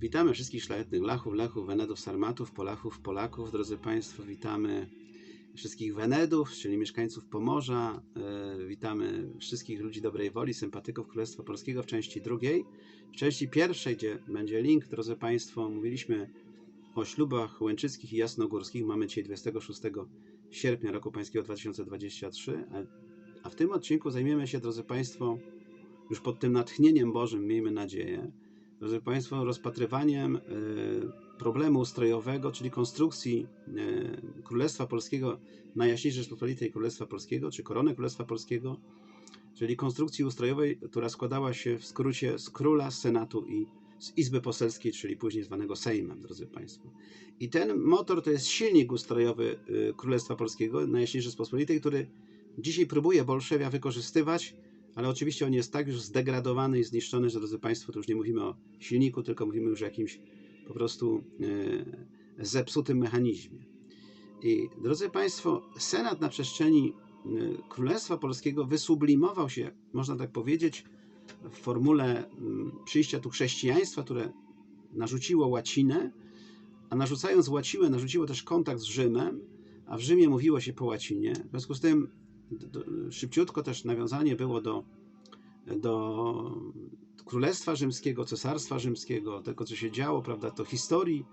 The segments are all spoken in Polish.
Witamy wszystkich szlachetnych Lachów, Lechów, Wenedów, Sarmatów, Polachów, Polaków. Drodzy Państwo, witamy wszystkich Wenedów, czyli mieszkańców Pomorza. E, Witamy wszystkich ludzi dobrej woli, sympatyków Królestwa Polskiego w części drugiej. W części pierwszej, gdzie będzie link, drodzy Państwo, mówiliśmy o ślubach łęczyckich i jasnogórskich. Mamy dzisiaj 26 sierpnia roku pańskiego 2023. a- A w tym odcinku zajmiemy się, drodzy Państwo, już pod tym natchnieniem Bożym, miejmy nadzieję, drodzy Państwo, rozpatrywaniem e, problemu ustrojowego, czyli konstrukcji e, Królestwa Polskiego, Najjaśniejszej Rzeczpospolitej Królestwa Polskiego, czy Korony Królestwa Polskiego, czyli konstrukcji ustrojowej, która składała się w skrócie z króla, z senatu i z Izby Poselskiej, czyli później zwanego Sejmem, drodzy Państwo. I ten motor to jest silnik ustrojowy e, Królestwa Polskiego, Najjaśniejszej Rzeczpospolitej, który dzisiaj próbuje Bolszewia wykorzystywać, ale oczywiście on jest tak już zdegradowany i zniszczony, że drodzy Państwo, to już nie mówimy o silniku, tylko mówimy już o jakimś po prostu e, zepsutym mechanizmie. I drodzy Państwo, Senat na przestrzeni e, Królestwa Polskiego wysublimował się, można tak powiedzieć, w formule przyjścia tu chrześcijaństwa, które narzuciło łacinę, a narzucając łacinę, narzuciło też kontakt z Rzymem, a w Rzymie mówiło się po łacinie. W związku z tym szybciutko też nawiązanie było do, do Królestwa Rzymskiego, Cesarstwa Rzymskiego, tego co się działo, prawda, to historii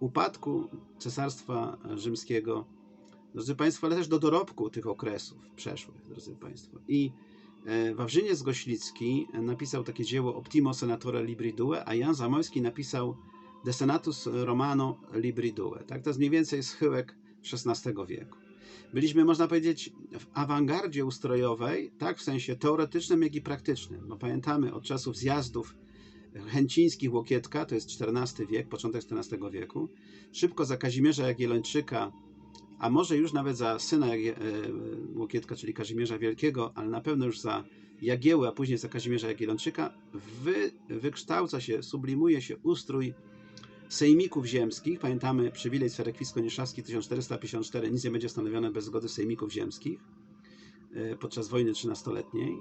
upadku Cesarstwa Rzymskiego, drodzy Państwo, ale też do dorobku tych okresów przeszłych, drodzy Państwo. I e, Wawrzyniec Goślicki napisał takie dzieło Optimo Senatore Libri Due, a Jan Zamojski napisał De Senatus Romano Libri Due. Tak? To jest mniej więcej schyłek XVI wieku. Byliśmy, można powiedzieć, w awangardzie ustrojowej, tak w sensie teoretycznym, jak i praktycznym. Bo pamiętamy od czasów zjazdów chęcińskich Łokietka, to jest XIV wiek, początek XIV wieku, szybko za Kazimierza Jagiellończyka, a może już nawet za syna e, Łokietka, czyli Kazimierza Wielkiego, ale na pewno już za Jagieły, a później za Kazimierza Jagiellończyka, wy, wykształca się, sublimuje się ustrój sejmików ziemskich. Pamiętamy przywilej Sferekwisko-Nieszawski 1454, nic nie będzie stanowione bez zgody sejmików ziemskich e, podczas wojny trzynastoletniej.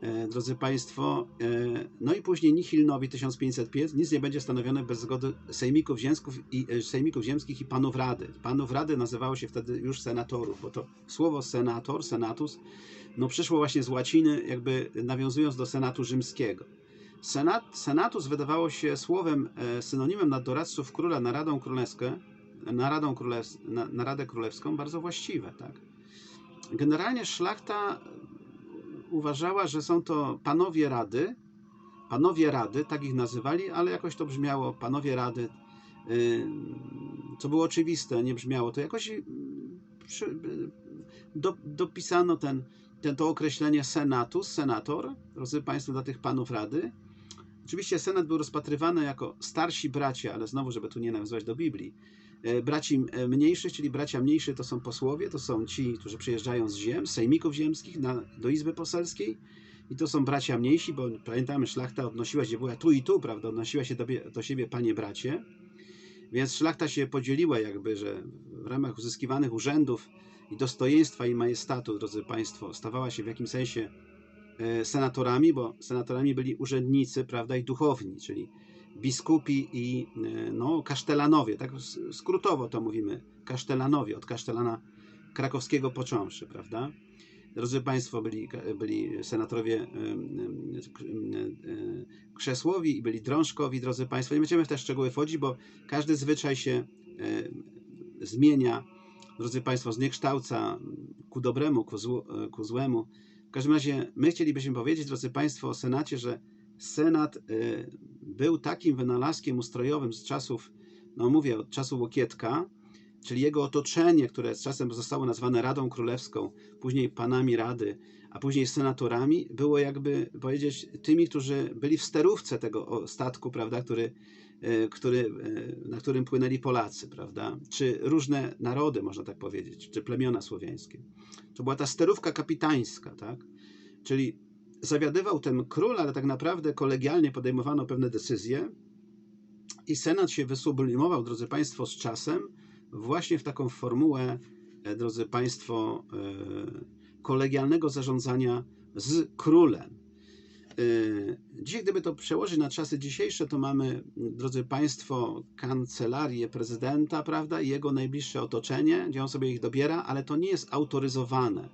E, Drodzy Państwo, e, no i później Nihil Nowi 1505, nic nie będzie stanowione bez zgody sejmików ziemskich i, sejmików ziemskich i panów rady. Panów rady nazywało się wtedy już senatorów, bo to słowo senator, senatus, no przyszło właśnie z łaciny, jakby nawiązując do senatu rzymskiego. Senat, senatus wydawało się słowem, e, synonimem na doradców króla na Radą Królewską, na, Radą Królews, na, na Radę Królewską bardzo właściwe. Tak? Generalnie szlachta uważała, że są to panowie rady, panowie rady, tak ich nazywali, ale jakoś to brzmiało, panowie rady, y, co było oczywiste, nie brzmiało to jakoś y, przy, y, do, dopisano ten, ten, to określenie senatus, senator, drodzy Państwo, dla tych panów rady. Oczywiście senat był rozpatrywany jako starsi bracia, ale znowu, żeby tu nie nawiązywać do Biblii, e, braci e, mniejszych, czyli bracia mniejszy to są posłowie, to są ci, którzy przyjeżdżają z ziem, z sejmików ziemskich na, do Izby Poselskiej. I to są bracia mniejsi, bo pamiętamy, szlachta odnosiła się, była tu i tu, prawda, odnosiła się do, do siebie panie bracie, więc szlachta się podzieliła jakby, że w ramach uzyskiwanych urzędów i dostojeństwa i majestatu, drodzy Państwo, stawała się w jakimś sensie senatorami, bo senatorami byli urzędnicy, prawda, i duchowni, czyli biskupi i e, no, kasztelanowie, tak skrótowo to mówimy, kasztelanowie, od kasztelana krakowskiego począwszy, prawda. Drodzy Państwo, byli, byli senatorowie e, krzesłowi i byli drążkowi, drodzy Państwo. Nie będziemy w te szczegóły wchodzić, bo każdy zwyczaj się zmienia, drodzy Państwo, zniekształca ku dobremu, ku, złu, ku złemu. W każdym razie my chcielibyśmy powiedzieć, drodzy Państwo, o Senacie, że Senat e, był takim wynalazkiem ustrojowym z czasów, no mówię, od czasu Łokietka, czyli jego otoczenie, które z czasem zostało nazwane Radą Królewską, później panami Rady, a później senatorami, było jakby powiedzieć tymi, którzy byli w sterówce tego statku, prawda, który, który, e, na którym płynęli Polacy, prawda, czy różne narody, można tak powiedzieć, czy plemiona słowiańskie. To była ta sterówka kapitańska, tak, czyli zawiadywał ten król, ale tak naprawdę kolegialnie podejmowano pewne decyzje i Senat się wysublimował, drodzy Państwo, z czasem właśnie w taką formułę, e, drodzy Państwo, e, kolegialnego zarządzania z królem. Y, dzisiaj, gdyby to przełożyć na czasy dzisiejsze, to mamy, drodzy Państwo, kancelarię prezydenta, prawda, i jego najbliższe otoczenie, gdzie on sobie ich dobiera, ale to nie jest autoryzowane.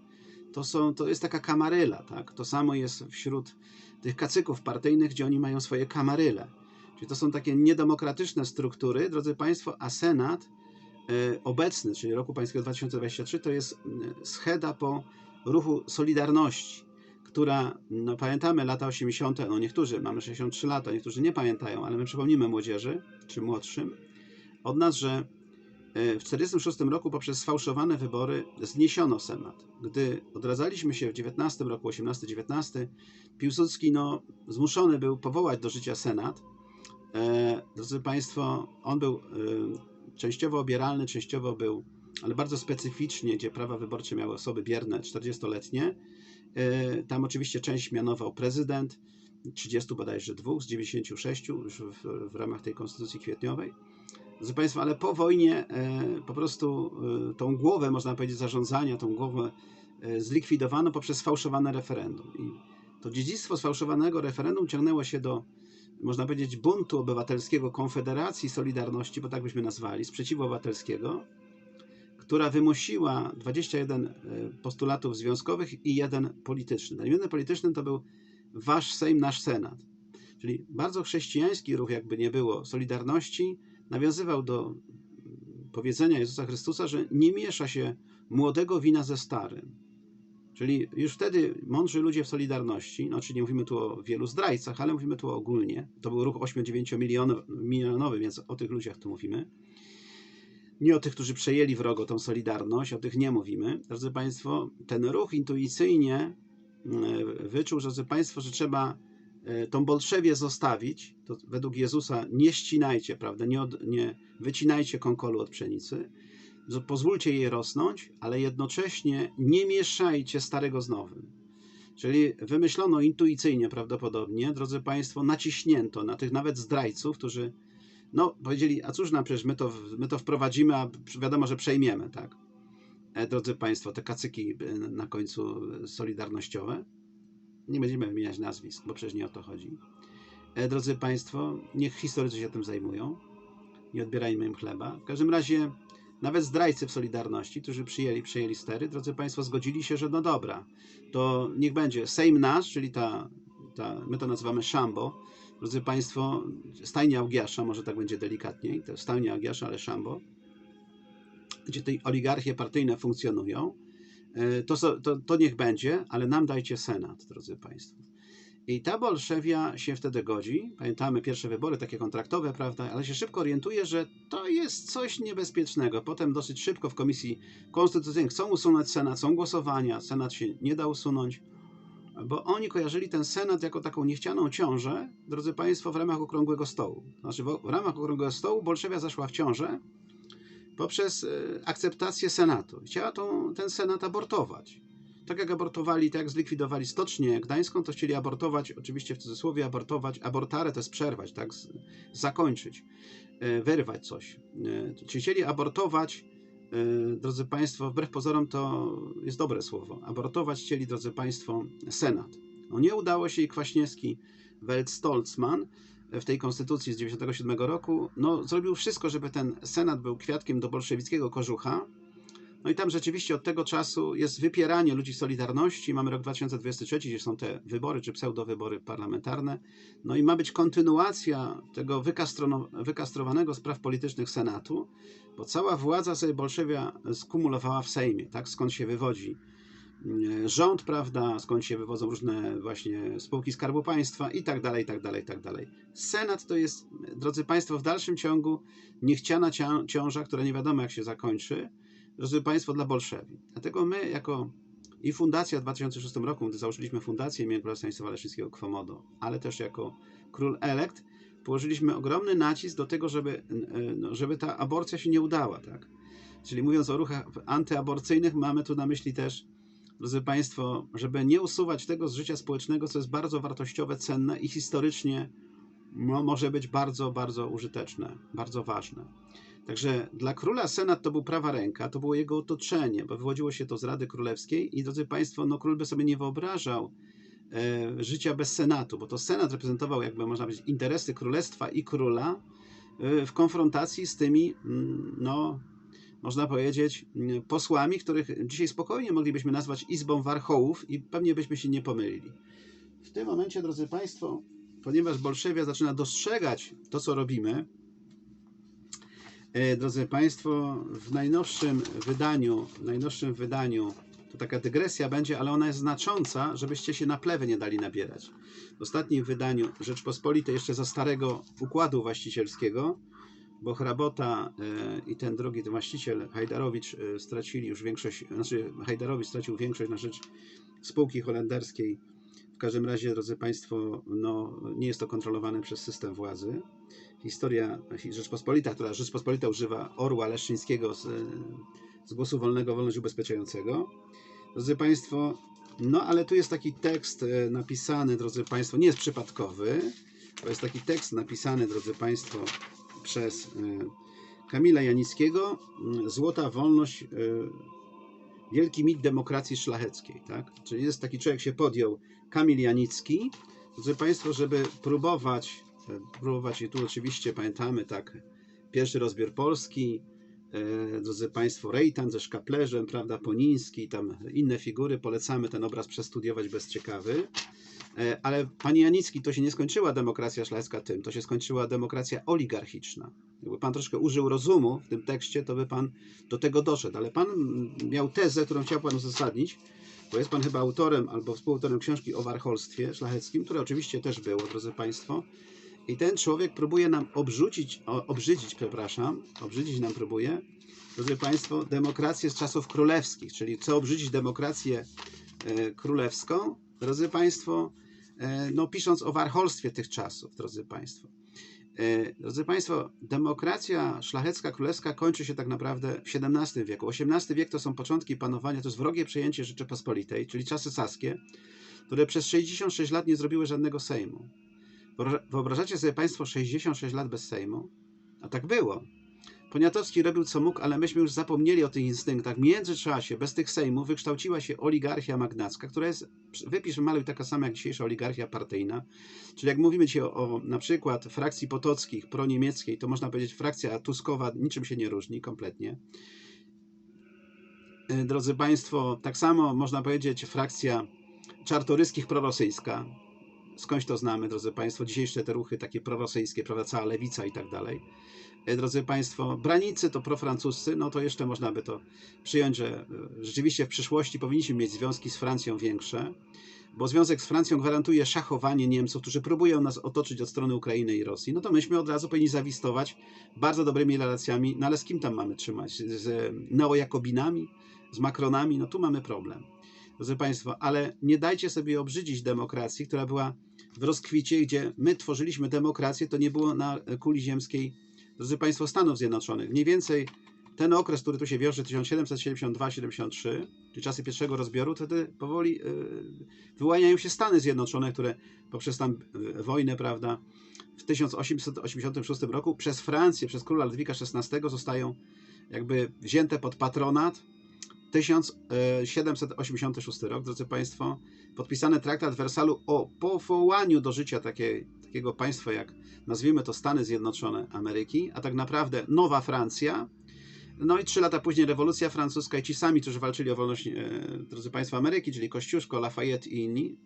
To, są, to jest taka kamaryla, tak? To samo jest wśród tych kacyków partyjnych, gdzie oni mają swoje kamaryle. Czyli to są takie niedemokratyczne struktury, drodzy Państwo, a Senat y, obecny, czyli roku pańskiego 2023, to jest y, scheda po ruchu Solidarności, która, no pamiętamy lata 80., no niektórzy, mamy 63 lata, niektórzy nie pamiętają, ale my przypomnimy młodzieży, czy młodszym, od nas, że y, w 1946 roku poprzez sfałszowane wybory zniesiono Senat. Gdy odradzaliśmy się w 19 roku, 18-19, Piłsudski no, zmuszony był powołać do życia Senat, E, drodzy Państwo, on był e, częściowo obieralny, częściowo był, ale bardzo specyficznie, gdzie prawa wyborcze miały osoby bierne 40-letnie. E, tam oczywiście część mianował prezydent, 30 bodajże dwóch z 96 już w, w ramach tej konstytucji kwietniowej. Drodzy Państwo, ale po wojnie po prostu tą głowę, można powiedzieć, zarządzania, tą głowę zlikwidowano poprzez sfałszowane referendum. I to dziedzictwo sfałszowanego referendum ciągnęło się do można powiedzieć, buntu obywatelskiego Konfederacji Solidarności, bo tak byśmy nazwali, sprzeciwu obywatelskiego, która wymusiła 21 e, postulatów związkowych i jeden polityczny. Ten jeden polityczny to był wasz Sejm, nasz Senat. Czyli bardzo chrześcijański ruch, jakby nie było, Solidarności, nawiązywał do powiedzenia Jezusa Chrystusa, że nie miesza się młodego wina ze starym. Czyli już wtedy mądrzy ludzie w Solidarności, znaczy nie mówimy tu o wielu zdrajcach, ale mówimy tu ogólnie, to był ruch 8-9 milionowy, więc o tych ludziach tu mówimy. Nie o tych, którzy przejęli wrogo tą Solidarność, o tych nie mówimy. Drodzy Państwo, ten ruch intuicyjnie e, wyczuł, drodzy Państwo, że trzeba e, tą Bolszewię zostawić, to według Jezusa nie ścinajcie, prawda, nie, od, nie wycinajcie konkolu od pszenicy, pozwólcie jej rosnąć, ale jednocześnie nie mieszajcie starego z nowym. Czyli wymyślono intuicyjnie prawdopodobnie, drodzy Państwo, naciśnięto na tych nawet zdrajców, którzy no, powiedzieli, a cóż nam przecież my to, my to wprowadzimy, a wiadomo, że przejmiemy, tak? E, drodzy Państwo, te kacyki e, na końcu solidarnościowe, nie będziemy wymieniać nazwisk, bo przecież nie o to chodzi. E, drodzy Państwo, niech historycy się tym zajmują, nie odbierajmy im chleba. W każdym razie nawet zdrajcy w Solidarności, którzy przyjęli, przyjęli stery, drodzy Państwo, zgodzili się, że no dobra, to niech będzie Sejm nasz, czyli ta, ta my to nazywamy Szambo, drodzy Państwo, stajnia Augiasza, może tak będzie delikatniej, to stajnia Augiasza, ale Szambo, gdzie te oligarchie partyjne funkcjonują, e, to, to, to niech będzie, ale nam dajcie Senat, drodzy Państwo. I ta Bolszewia się wtedy godzi. Pamiętamy pierwsze wybory, takie kontraktowe, prawda? Ale się szybko orientuje, że to jest coś niebezpiecznego. Potem dosyć szybko w Komisji Konstytucyjnej chcą usunąć Senat, są głosowania. Senat się nie da usunąć, bo oni kojarzyli ten Senat jako taką niechcianą ciążę, drodzy Państwo, w ramach Okrągłego Stołu. Znaczy, w ramach Okrągłego Stołu Bolszewia zaszła w ciążę poprzez e, akceptację Senatu. Chciała tą, ten Senat abortować tak jak abortowali, tak jak zlikwidowali Stocznię Gdańską, to chcieli abortować, oczywiście w cudzysłowie abortować, abortare to jest przerwać, tak, zakończyć, e, wyrwać coś. E, Czyli chcieli abortować, drodzy Państwo, wbrew pozorom to jest dobre słowo, abortować chcieli, drodzy Państwo, Senat. No nie udało się i Kwaśniewski, Welt Stolzmann w tej konstytucji z 1997 roku, no, zrobił wszystko, żeby ten Senat był kwiatkiem do bolszewickiego kożucha, no i tam rzeczywiście od tego czasu jest wypieranie ludzi Solidarności. Mamy rok 2023, gdzie są te wybory, czy pseudowybory parlamentarne. No i ma być kontynuacja tego wykastrowanego spraw politycznych Senatu, bo cała władza sobie Bolszewia skumulowała w Sejmie, tak? Skąd się wywodzi mm, rząd, prawda, skąd się wywodzą różne właśnie spółki Skarbu Państwa i tak dalej, i tak dalej, i tak dalej. Senat to jest, drodzy Państwo, w dalszym ciągu niechciana ciąża, która nie wiadomo jak się zakończy, drodzy Państwo, dla Bolszewi. Dlatego my, jako i fundacja w 2006 roku, gdy założyliśmy fundację imienia Króla Stanisława Leszczyńskiego Kwomodo, ale też jako król elekt, położyliśmy ogromny nacisk do tego, żeby, no, żeby ta aborcja się nie udała. Tak? Czyli mówiąc o ruchach antyaborcyjnych, mamy tu na myśli też, drodzy Państwo, żeby nie usuwać tego z życia społecznego, co jest bardzo wartościowe, cenne i historycznie no, może być bardzo, bardzo użyteczne, bardzo ważne. Także dla króla senat to był prawa ręka, to było jego otoczenie, bo wywodziło się to z Rady Królewskiej i drodzy Państwo, no król by sobie nie wyobrażał e, życia bez senatu, bo to senat reprezentował, jakby można powiedzieć, interesy królestwa i króla e, w konfrontacji z tymi, mm, no, można powiedzieć, mm, posłami, których dzisiaj spokojnie moglibyśmy nazwać Izbą Warchołów i pewnie byśmy się nie pomylili. W tym momencie, drodzy Państwo, ponieważ Bolszewia zaczyna dostrzegać to, co robimy, drodzy Państwo, w najnowszym wydaniu, w najnowszym wydaniu, to taka dygresja będzie, ale ona jest znacząca, żebyście się na plewy nie dali nabierać. W ostatnim wydaniu Rzeczpospolitej, jeszcze za starego układu właścicielskiego, bo Hrabota e, i ten drugi ten właściciel, Hajdarowicz, e, stracili już większość, znaczy Hajdarowicz stracił większość na rzecz spółki holenderskiej. W każdym razie, drodzy Państwo, no, nie jest to kontrolowane przez system władzy. Historia Rzeczpospolita, która Rzeczpospolita używa orła leszczyńskiego z, z głosu wolnego, wolność ubezpieczającego. Drodzy Państwo, no ale tu jest taki tekst e, napisany, drodzy Państwo, nie jest przypadkowy. To jest taki tekst napisany, drodzy Państwo, przez e, Kamila Janickiego mm, Złota wolność, e, wielki mit demokracji szlacheckiej. Tak? Czyli jest taki człowiek się podjął, Kamil Janicki, drodzy Państwo, żeby próbować, próbować i tu oczywiście pamiętamy tak, pierwszy rozbiór Polski, drodzy Państwo, Rejtan ze Szkaplerzem, prawda, Poniński, tam inne figury, polecamy ten obraz przestudiować bez ciekawy. E, ale panie Janicki, to się nie skończyła demokracja szlachecka tym, to się skończyła demokracja oligarchiczna. Jakby pan troszkę użył rozumu w tym tekście, to by pan do tego doszedł. Ale pan miał tezę, którą chciał pan uzasadnić, bo jest pan chyba autorem albo współautorem książki o warcholstwie szlacheckim, które oczywiście też było, drodzy państwo. I ten człowiek próbuje nam obrzucić, obrzydzić, przepraszam, obrzydzić nam próbuje, drodzy państwo, demokrację z czasów królewskich, czyli chce obrzydzić demokrację e, królewską, drodzy państwo, E, no, pisząc o warcholstwie tych czasów, drodzy Państwo. E, drodzy Państwo, demokracja szlachecka, królewska kończy się tak naprawdę w XVII wieku. XVIII wiek to są początki panowania, to jest wrogie przejęcie Rzeczypospolitej, czyli czasy saskie, które przez 66 lat nie zrobiły żadnego Sejmu. Wyobrażacie sobie Państwo 66 lat bez Sejmu? A tak było. Poniatowski robił co mógł, ale myśmy już zapomnieli o tych instynktach. W międzyczasie, bez tych sejmów, wykształciła się oligarchia magnacka, która jest, wypisz maluj, taka sama jak dzisiejsza oligarchia partyjna. Czyli jak mówimy dzisiaj o, o na przykład frakcji potockich, proniemieckiej, to można powiedzieć frakcja tuskowa niczym się nie różni kompletnie. E, drodzy Państwo, tak samo można powiedzieć frakcja czartoryskich prorosyjska. Skądś to znamy, drodzy Państwo, dzisiejsze te ruchy takie prorosyjskie, prawda, cała lewica i tak dalej. E, drodzy Państwo, branicy to profrancuscy, no to jeszcze można by to przyjąć, że e, rzeczywiście w przyszłości powinniśmy mieć związki z Francją większe, bo związek z Francją gwarantuje szachowanie Niemców, którzy próbują nas otoczyć od strony Ukrainy i Rosji, no to myśmy od razu powinni zawistować bardzo dobrymi relacjami, no ale z kim tam mamy trzymać? Z neojakobinami, z Macronami? No tu mamy problem. Drodzy Państwo, ale nie dajcie sobie obrzydzić demokracji, która była w rozkwicie, gdzie my tworzyliśmy demokrację, to nie było na kuli ziemskiej drodzy Państwo, Stanów Zjednoczonych. Mniej więcej ten okres, który tu się wiąże, 1772-73, czyli czasy pierwszego rozbioru, wtedy powoli e, wyłaniają się Stany Zjednoczone, które poprzez tam e, wojnę, prawda, w 1886 roku przez Francję, przez króla Ludwika XVI zostają jakby wzięte pod patronat 1786 rok, drodzy Państwo, podpisany traktat Wersalu o powołaniu do życia takiego państwa jak, nazwijmy to Stany Zjednoczone Ameryki, a tak naprawdę Nowa Francja. No i trzy lata później rewolucja francuska i ci sami, którzy walczyli o wolność, e, drodzy Państwo, Ameryki, czyli Kościuszko, Lafayette i inni,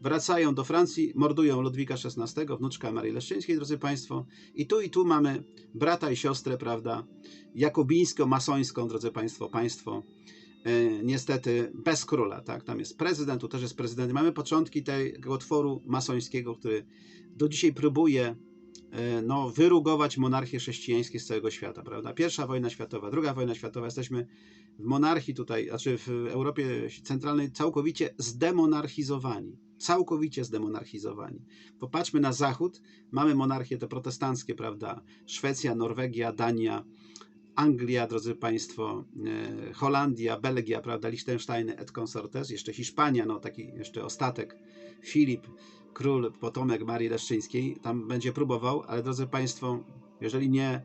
wracają do Francji, mordują Ludwika XVI, wnuczka Marii Leszczyńskiej, drodzy Państwo. I tu i tu mamy brata i siostrę, prawda, jakobińsko-masońską, drodzy Państwo, państwo E, niestety bez króla, tak? Tam jest prezydent, tu też jest prezydent. Mamy początki tego tworu masońskiego, który do dzisiaj próbuje e, no, wyrugować monarchię chrześcijańskie z całego świata, prawda? Pierwsza wojna światowa, druga wojna światowa, jesteśmy w monarchii tutaj, znaczy w Europie Centralnej całkowicie zdemonarchizowani. Całkowicie zdemonarchizowani. Popatrzmy na zachód, mamy monarchie te protestanckie, prawda? Szwecja, Norwegia, Dania, Anglia, drodzy Państwo, e, Holandia, Belgia, prawda, Liechtenstein et consortes, jeszcze Hiszpania, no taki jeszcze ostatek, Filip, król, potomek Marii Leszczyńskiej, tam będzie próbował, ale drodzy Państwo, jeżeli nie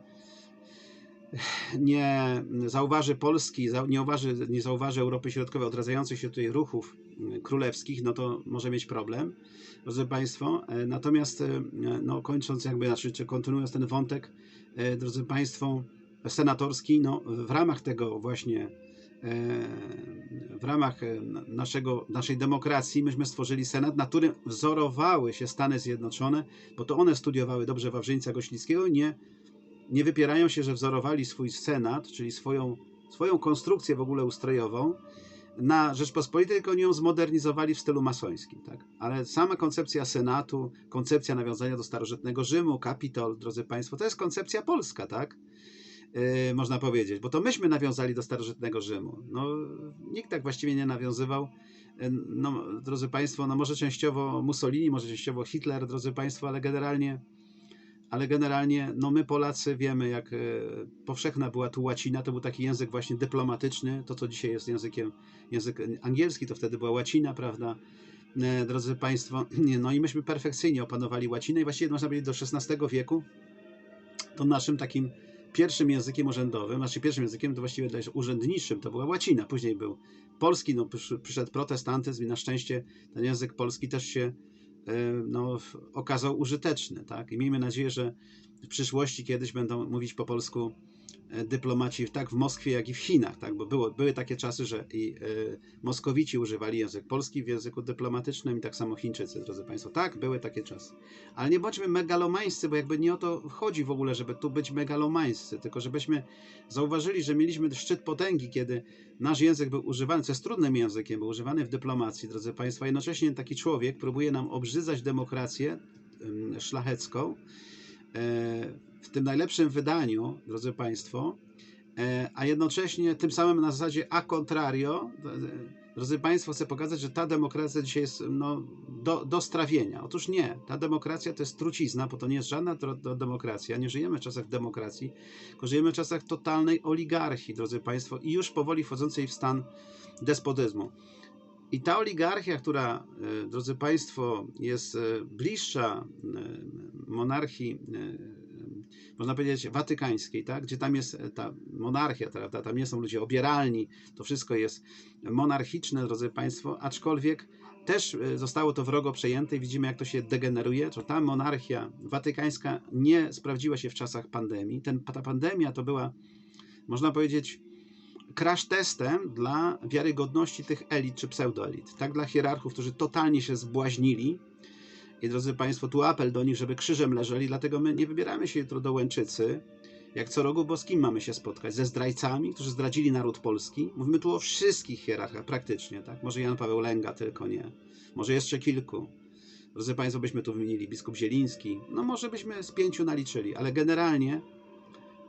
nie zauważy Polski, nie zauważy, nie zauważy Europy Środkowej odradzających się tutaj ruchów królewskich, no to może mieć problem, drodzy Państwo. E, Natomiast, e, no kończąc jakby, znaczy, czy kontynuując ten wątek, drodzy Państwo, senatorski, no w ramach tego właśnie, e, w ramach e, naszego, naszej demokracji, myśmy stworzyli Senat, na którym wzorowały się Stany Zjednoczone, bo to one studiowały dobrze Wawrzyńca Goślickiego, nie, nie wypierają się, że wzorowali swój Senat, czyli swoją, swoją konstrukcję w ogóle ustrojową, na Rzeczpospolitej, tylko ją zmodernizowali w stylu masońskim. Tak? Ale sama koncepcja Senatu, koncepcja nawiązania do starożytnego Rzymu, Kapitol, drodzy Państwo, to jest koncepcja polska, tak? Yy, można powiedzieć, bo to myśmy nawiązali do starożytnego Rzymu. No, nikt tak właściwie nie nawiązywał. Yy, No, drodzy Państwo, no może częściowo Mussolini, może częściowo Hitler, drodzy Państwo, ale generalnie, ale generalnie, no my Polacy wiemy, jak e, powszechna była tu łacina, to był taki język właśnie dyplomatyczny, to co dzisiaj jest językiem, język angielski, to wtedy była łacina, prawda? Drodzy Państwo, no i myśmy perfekcyjnie opanowali łacinę i właściwie można powiedzieć do XVI wieku to naszym takim pierwszym językiem urzędowym, znaczy pierwszym językiem to właściwie też urzędniczym, to była łacina. Później był polski, no przysz- przyszedł protestantyzm i na szczęście ten język polski też się e, no, okazał użyteczny. Tak? I miejmy nadzieję, że w przyszłości kiedyś będą mówić po polsku dyplomaci tak w Moskwie, jak i w Chinach, tak? bo było, były takie czasy, że i e, Moskowici używali język polski w języku dyplomatycznym i tak samo Chińczycy, drodzy Państwo. Tak, były takie czasy. Ale nie bądźmy megalomańscy, bo jakby nie o to chodzi w ogóle, żeby tu być megalomańscy, tylko żebyśmy zauważyli, że mieliśmy szczyt potęgi, kiedy nasz język był używany, co jest trudnym językiem, był używany w dyplomacji, drodzy Państwo, jednocześnie taki człowiek próbuje nam obrzydzać demokrację szlachecką e, w tym najlepszym wydaniu, drodzy Państwo, e, a jednocześnie tym samym na zasadzie a contrario, e, drodzy Państwo, chcę pokazać, że ta demokracja dzisiaj jest no, do, do strawienia. Otóż nie, ta demokracja to jest trucizna, bo to nie jest żadna demokracja, nie żyjemy w czasach demokracji, tylko żyjemy w czasach totalnej oligarchii, drodzy Państwo, i już powoli wchodzącej w stan despotyzmu. I ta oligarchia, która, e, drodzy Państwo, jest bliższa monarchii, można powiedzieć, watykańskiej, tak? gdzie tam jest ta monarchia, prawda? tam nie są ludzie obieralni, to wszystko jest monarchiczne, drodzy Państwo, aczkolwiek też e, zostało to wrogo przejęte i widzimy, jak to się degeneruje, że ta monarchia watykańska nie sprawdziła się w czasach pandemii. Ten, ta pandemia to była, można powiedzieć, crash testem dla wiarygodności tych elit czy pseudoelit, tak dla hierarchów, którzy totalnie się zbłaźnili. I drodzy Państwo, tu apel do nich, żeby krzyżem leżeli, dlatego my nie wybieramy się jutro do Łęczycy, jak co roku, bo z kim mamy się spotkać? Ze zdrajcami, którzy zdradzili naród polski? Mówimy tu o wszystkich hierarchach praktycznie, tak? Może Jan Paweł Lęga tylko nie. Może jeszcze kilku. Drodzy Państwo, byśmy tu wymienili biskup Zieliński. No może byśmy z pięciu naliczyli, ale generalnie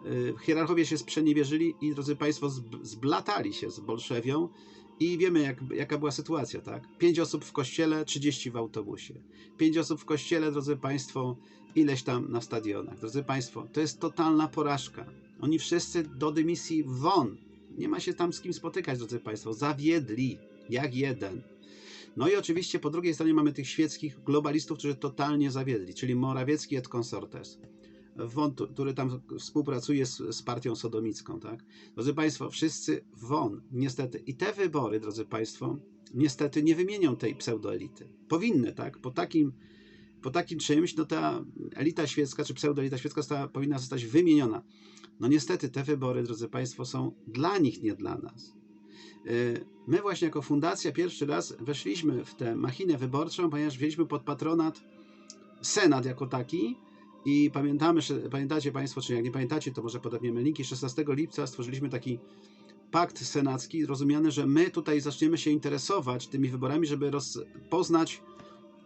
y, hierarchowie się sprzeniewierzyli i, drodzy Państwo, zb- zblatali się z Bolszewią i wiemy, jak, jaka była sytuacja, tak? Pięć osób w kościele, 30 w autobusie. Pięć osób w kościele, drodzy Państwo, ileś tam na stadionach. Drodzy Państwo, to jest totalna porażka. Oni wszyscy do dymisji won. Nie ma się tam z kim spotykać, drodzy Państwo. Zawiedli, jak jeden. No i oczywiście po drugiej stronie mamy tych świeckich globalistów, którzy totalnie zawiedli, czyli Morawiecki et consortes. Won, który tam współpracuje z, z partią sodomicką, tak? Drodzy Państwo, wszyscy won, niestety. I te wybory, drodzy Państwo, niestety nie wymienią tej pseudoelity. Powinny, tak? Po takim, po takim czymś, no ta elita świecka, czy pseudoelita świecka powinna zostać wymieniona. No niestety te wybory, drodzy Państwo, są dla nich, nie dla nas. Yy, My właśnie jako fundacja pierwszy raz weszliśmy w tę machinę wyborczą, ponieważ wzięliśmy pod patronat Senat jako taki i pamiętamy, pamiętacie Państwo, czy jak nie pamiętacie, to może podawniemy linki, 16 lipca stworzyliśmy taki pakt senacki, rozumiany, że my tutaj zaczniemy się interesować tymi wyborami, żeby rozpoznać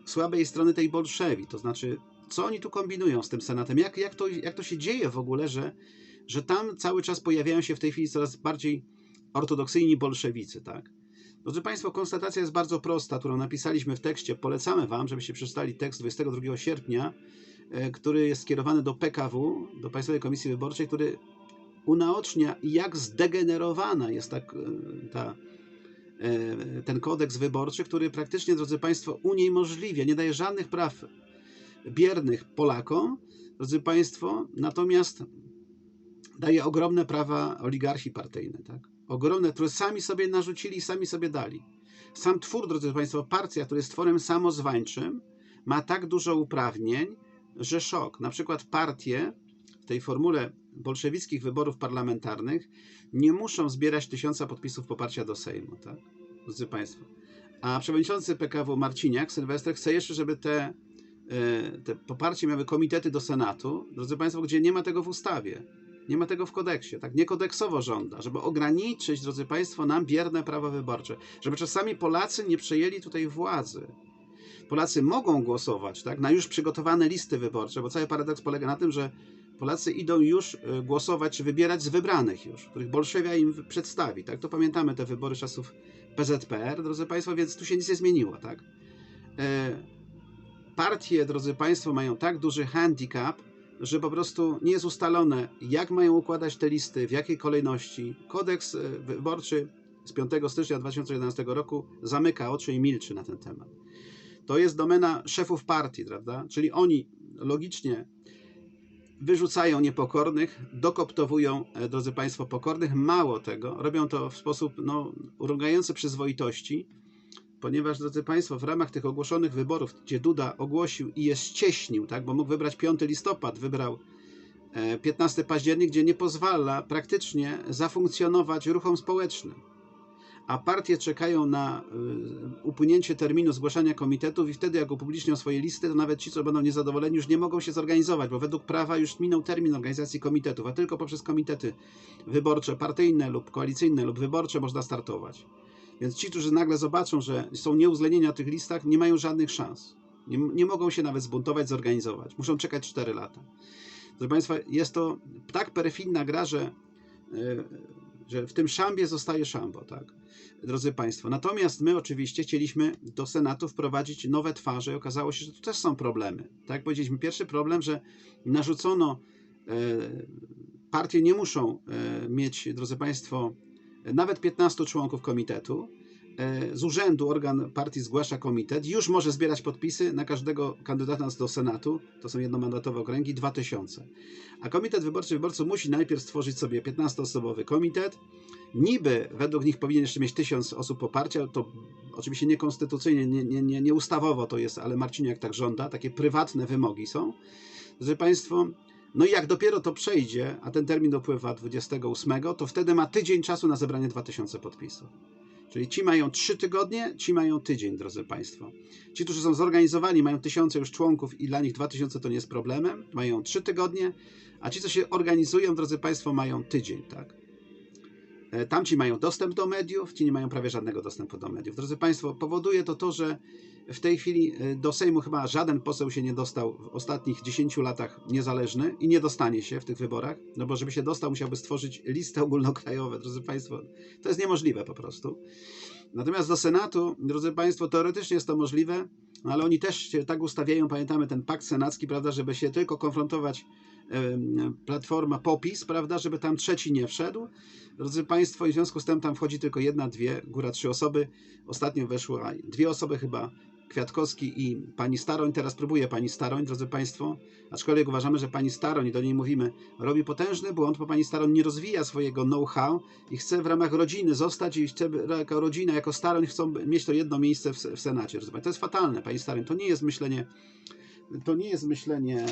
słabej strony tej bolszewi, to znaczy co oni tu kombinują z tym Senatem, jak, jak, to, jak to się dzieje w ogóle, że, że tam cały czas pojawiają się w tej chwili coraz bardziej ortodoksyjni bolszewicy, tak? Drodzy Państwo, konstatacja jest bardzo prosta, którą napisaliśmy w tekście. Polecamy Wam, żebyście przeczytali tekst 22 sierpnia, który jest skierowany do PKW, do Państwowej Komisji Wyborczej, który unaocznia, jak zdegenerowana jest ta, ta, e, ten kodeks wyborczy, który praktycznie, drodzy Państwo, uniemożliwia, nie daje żadnych praw biernych Polakom, drodzy Państwo, natomiast daje ogromne prawa oligarchii partyjnej, tak? ogromne, które sami sobie narzucili i sami sobie dali. Sam twór, drodzy Państwo, partia, który jest tworem samozwańczym, ma tak dużo uprawnień, że szok. Na przykład partie w tej formule bolszewickich wyborów parlamentarnych nie muszą zbierać tysiąca podpisów poparcia do Sejmu, tak? Drodzy Państwo. A przewodniczący PKW Marciniak, Sylwester, chce jeszcze, żeby te, e, te poparcie miały komitety do Senatu, drodzy Państwo, gdzie nie ma tego w ustawie. Nie ma tego w kodeksie, tak? Niekodeksowo żąda, żeby ograniczyć, drodzy Państwo, nam bierne prawo wyborcze. Żeby czasami Polacy nie przejęli tutaj władzy. Polacy mogą głosować tak, na już przygotowane listy wyborcze, bo cały paradoks polega na tym, że Polacy idą już e, głosować wybierać z wybranych już, których Bolszewia im przedstawi. Tak? To pamiętamy te wybory czasów PZPR, drodzy Państwo, więc tu się nic nie zmieniło. Tak? E, partie, drodzy Państwo, mają tak duży handicap, że po prostu nie jest ustalone, jak mają układać te listy, w jakiej kolejności. Kodeks e, wyborczy z 5 stycznia 2011 roku zamyka oczy i milczy na ten temat. To jest domena szefów partii, prawda? Czyli oni logicznie wyrzucają niepokornych, dokoptowują, e, drodzy Państwo, pokornych. Mało tego, robią to w sposób no, urągający przyzwoitości, ponieważ, drodzy Państwo, w ramach tych ogłoszonych wyborów, gdzie Duda ogłosił i je ścieśnił, tak, bo mógł wybrać 5 listopad, wybrał 15 e, październik, gdzie nie pozwala praktycznie zafunkcjonować ruchom społecznym a partie czekają na y, upłynięcie terminu zgłaszania komitetów i wtedy jak upublicznią swoje listy, to nawet ci, co będą niezadowoleni, już nie mogą się zorganizować, bo według prawa już minął termin organizacji komitetów, a tylko poprzez komitety wyborcze, partyjne lub koalicyjne lub wyborcze można startować. Więc ci, którzy nagle zobaczą, że są nieuwzględnienia na tych listach, nie mają żadnych szans. Nie, nie mogą się nawet zbuntować, zorganizować. Muszą czekać 4 lata. Proszę Państwa, jest to tak perfidna gra, że, y, że w tym szambie zostaje szambo, tak? drodzy Państwo. Natomiast my oczywiście chcieliśmy do Senatu wprowadzić nowe twarze i okazało się, że tu też są problemy. Tak powiedzieliśmy, pierwszy problem, że narzucono, e, partie nie muszą e, mieć, drodzy Państwo, nawet 15 członków komitetu, z urzędu organ partii zgłasza komitet, już może zbierać podpisy na każdego kandydata do Senatu, to są jednomandatowe okręgi, 2000. A komitet wyborczy wyborców musi najpierw stworzyć sobie 15-osobowy komitet, niby według nich powinien jeszcze mieć 1000 osób poparcia, to oczywiście niekonstytucyjnie, nie, nie, nie, nie ustawowo to jest, ale Marciniak tak żąda, takie prywatne wymogi są, że Państwo no i jak dopiero to przejdzie, a ten termin dopływa 28, to wtedy ma tydzień czasu na zebranie 2000 podpisów. Czyli ci mają trzy tygodnie, ci mają tydzień, drodzy Państwo. Ci, którzy są zorganizowani, mają tysiące już członków i dla nich dwa tysiące to nie jest problemem, mają trzy tygodnie, a ci, co się organizują, drodzy Państwo, mają tydzień, tak? E, tamci mają dostęp do mediów, ci nie mają prawie żadnego dostępu do mediów. Drodzy Państwo, powoduje to to, że w tej chwili e, do Sejmu chyba żaden poseł się nie dostał w ostatnich 10 latach niezależny i nie dostanie się w tych wyborach, no bo żeby się dostał, musiałby stworzyć listy ogólnokrajowe, drodzy Państwo. To jest niemożliwe po prostu. Natomiast do Senatu, drodzy Państwo, teoretycznie jest to możliwe, no ale oni też się tak ustawiają, pamiętamy ten pakt senacki, prawda, żeby się tylko konfrontować platforma popis, prawda, żeby tam trzeci nie wszedł. Drodzy Państwo, i w związku z tym tam wchodzi tylko jedna, dwie, góra trzy osoby. Ostatnio weszły dwie osoby chyba, Kwiatkowski i pani Staroń. Teraz próbuje pani Staroń, drodzy Państwo, aczkolwiek uważamy, że pani Staroń, do niej mówimy, robi potężny błąd, bo pani Staroń nie rozwija swojego know-how i chce w ramach rodziny zostać i chce jako rodzina, jako Staroń chcą mieć to jedno miejsce w, w Senacie. To jest fatalne, pani Staroń. To nie jest myślenie to nie jest myślenie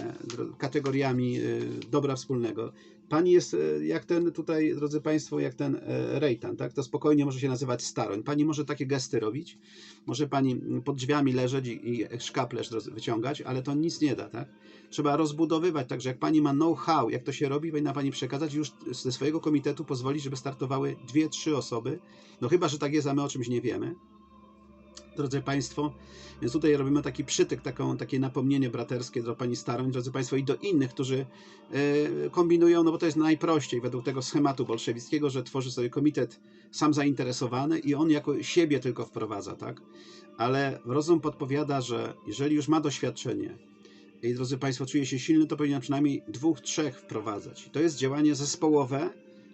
kategoriami y, dobra wspólnego. Pani jest y, jak ten tutaj, drodzy Państwo, jak ten y, Rejtan, tak? To spokojnie może się nazywać staroń. Pani może takie gesty robić, może pani pod drzwiami leżeć i szkaplerz wyciągać, ale to nic nie da, tak? Trzeba rozbudowywać, także jak pani ma know-how, jak to się robi, powinna pani przekazać już ze swojego komitetu pozwolić, żeby startowały dwie, trzy osoby. No chyba, że tak jest, a my o czymś nie wiemy drodzy Państwo. Więc tutaj robimy taki przytyk, taką, takie napomnienie braterskie do Pani Staroń, drodzy Państwo, i do innych, którzy y, kombinują, no bo to jest najprościej według tego schematu bolszewickiego, że tworzy sobie komitet sam zainteresowany i on jako siebie tylko wprowadza, tak? Ale rozum podpowiada, że jeżeli już ma doświadczenie i drodzy Państwo, czuje się silny, to powinien przynajmniej dwóch, trzech wprowadzać. To jest działanie zespołowe,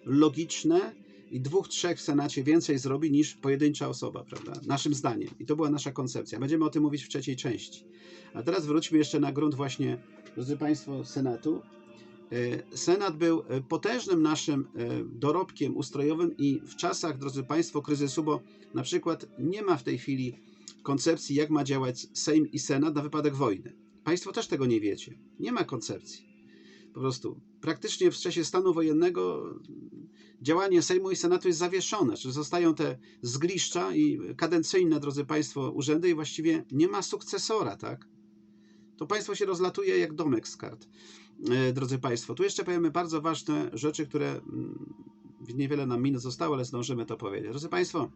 logiczne, i dwóch, trzech w Senacie więcej zrobi niż pojedyncza osoba, prawda? Naszym zdaniem. I to była nasza koncepcja. Będziemy o tym mówić w trzeciej części. A teraz wróćmy jeszcze na grunt właśnie, drodzy Państwo, Senatu. E, Senat był e, potężnym naszym e, dorobkiem ustrojowym i w czasach, drodzy Państwo, kryzysu, bo na przykład nie ma w tej chwili koncepcji, jak ma działać Sejm i Senat na wypadek wojny. Państwo też tego nie wiecie. Nie ma koncepcji. Po prostu praktycznie w czasie stanu wojennego działanie Sejmu i Senatu jest zawieszone, czy zostają te zgliszcza i kadencyjne, drodzy Państwo, urzędy i właściwie nie ma sukcesora, tak? To państwo się rozlatuje jak domek z kart. E, drodzy Państwo, tu jeszcze powiemy bardzo ważne rzeczy, które mm, niewiele nam minut zostało, ale zdążymy to powiedzieć. Drodzy Państwo,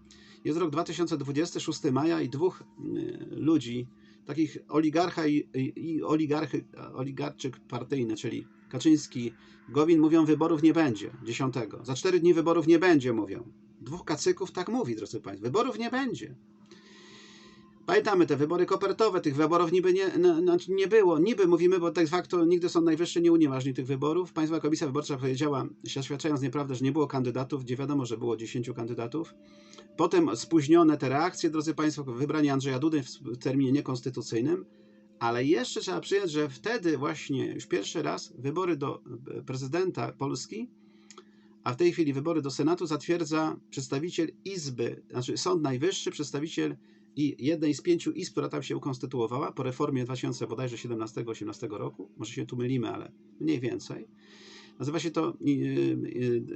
jest rok 2026 maja i dwóch y, ludzi, takich oligarcha i, i, i oligarchy, oligarczyk partyjny, czyli Kaczyński, Gowin mówią, wyborów nie będzie 10. Za cztery dni wyborów nie będzie, mówią. Dwóch kacyków tak mówi, drodzy Państwo. Wyborów nie będzie. Pamiętamy te wybory kopertowe, tych wyborów niby nie, no, nie było. Niby mówimy, bo de facto nigdy Sąd Najwyższy nie unieważni tych wyborów. Państwowa Komisja Wyborcza powiedziała, świadczając nieprawdę, że nie było kandydatów, gdzie wiadomo, że było 10 kandydatów. Potem spóźnione te reakcje, drodzy Państwo, wybranie Andrzeja Dudy w terminie niekonstytucyjnym. Ale jeszcze trzeba przyjąć, że wtedy właśnie już pierwszy raz wybory do e, prezydenta Polski, a w tej chwili wybory do Senatu zatwierdza przedstawiciel Izby, znaczy Sąd Najwyższy, przedstawiciel i jednej z pięciu izb, która tam się ukonstytuowała po reformie 2017-18 roku, może się tu mylimy, ale mniej więcej, nazywa się to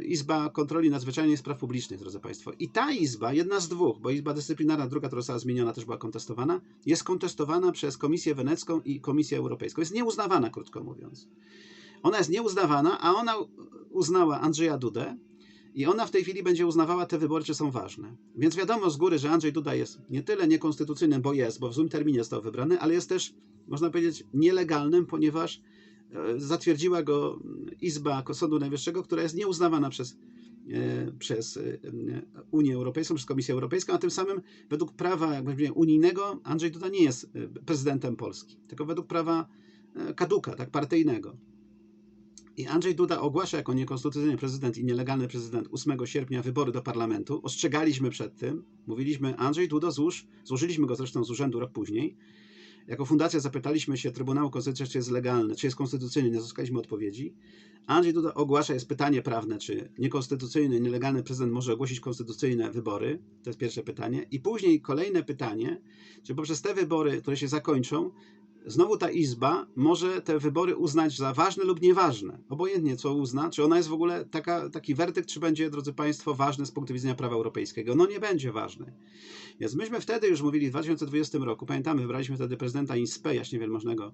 Izba Kontroli Nadzwyczajnej Spraw Publicznych, drodzy Państwo. I ta izba, jedna z dwóch, bo Izba Dyscyplinarna, druga, która została zmieniona, też była kontestowana, jest kontestowana przez Komisję Wenecką i Komisję Europejską. Jest nieuznawana, krótko mówiąc. Ona jest nieuznawana, a ona uznała Andrzeja Dudę, i ona w tej chwili będzie uznawała te wybory, czy są ważne. Więc wiadomo z góry, że Andrzej Duda jest nie tyle niekonstytucyjnym, bo jest, bo w złym terminie został wybrany, ale jest też, można powiedzieć, nielegalnym, ponieważ zatwierdziła go Izba Sądu Najwyższego, która jest nieuznawana przez, e, przez e, Unię Europejską, przez Komisję Europejską, a tym samym według prawa jakby unijnego Andrzej Duda nie jest prezydentem Polski, tylko według prawa kaduka, tak partyjnego. I Andrzej Duda ogłasza jako niekonstytucyjny prezydent i nielegalny prezydent 8 sierpnia wybory do parlamentu. Ostrzegaliśmy przed tym. Mówiliśmy, Andrzej Duda złóż, złożyliśmy go zresztą z urzędu rok później. Jako fundacja zapytaliśmy się Trybunału Konstytucyjnego, czy jest legalny, czy jest konstytucyjny, nie uzyskaliśmy odpowiedzi. Andrzej Duda ogłasza, jest pytanie prawne, czy niekonstytucyjny, nielegalny prezydent może ogłosić konstytucyjne wybory. To jest pierwsze pytanie. I później kolejne pytanie, czy poprzez te wybory, które się zakończą, znowu ta izba może te wybory uznać za ważne lub nieważne. Obojętnie co uzna, czy ona jest w ogóle taka, taki werdykt, czy będzie, drodzy Państwo, ważny z punktu widzenia prawa europejskiego. No nie będzie ważny. Więc myśmy wtedy już mówili w 2020 roku, pamiętamy, wybraliśmy wtedy prezydenta INSPE, jaśnie wielmożnego,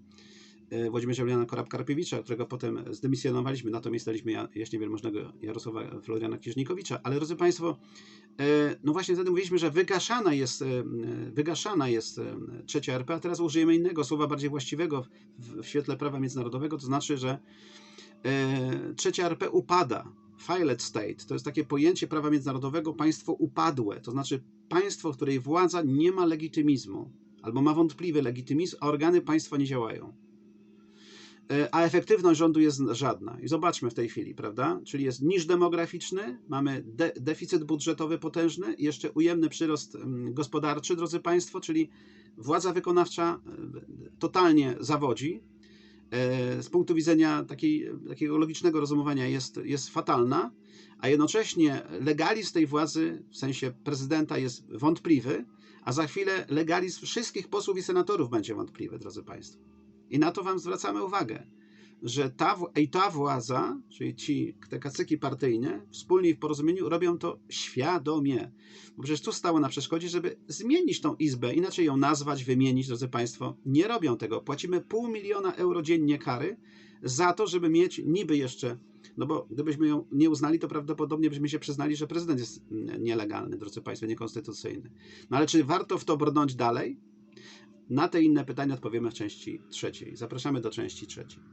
Włodzimierza Juliana Korab-Karpiewicza, którego potem zdymisjonowaliśmy, natomiast staliśmy jaśnie wielmożnego Jarosława Floriana Kiżnikowicza. Ale drodzy Państwo, e, no właśnie wtedy mówiliśmy, że wygaszana jest, e, wygaszana jest trzecia RP, a teraz użyjemy innego słowa, bardziej właściwego w świetle prawa międzynarodowego, to znaczy, że trzecia RP upada. Filed state to jest takie pojęcie prawa międzynarodowego państwo upadłe, to znaczy państwo, w której władza nie ma legitymizmu albo ma wątpliwy legitymizm, a organy państwa nie działają. E, a efektywność rządu jest żadna. I zobaczmy w tej chwili, prawda? Czyli jest niż demograficzny, mamy de deficyt budżetowy potężny, jeszcze ujemny przyrost mm, gospodarczy, drodzy Państwo, czyli władza wykonawcza e, totalnie zawodzi. E, z punktu widzenia takiej, takiego logicznego rozumowania jest, jest fatalna, a jednocześnie legalizm tej władzy w sensie prezydenta jest wątpliwy, a za chwilę legalizm wszystkich posłów i senatorów będzie wątpliwy, drodzy Państwo. I na to Wam zwracamy uwagę, że ta, i ta władza, czyli ci te kacyki partyjne, wspólnie i w porozumieniu robią to świadomie. Bo przecież tu stało na przeszkodzie, żeby zmienić tą izbę, inaczej ją nazwać, wymienić, drodzy Państwo. Nie robią tego. Płacimy pół miliona euro dziennie kary za to, żeby mieć niby jeszcze no bo gdybyśmy ją nie uznali, to prawdopodobnie byśmy się przyznali, że prezydent jest nielegalny, drodzy Państwo, niekonstytucyjny. No ale czy warto w to brnąć dalej? Na te inne pytania odpowiemy w części trzeciej. Zapraszamy do części trzeciej.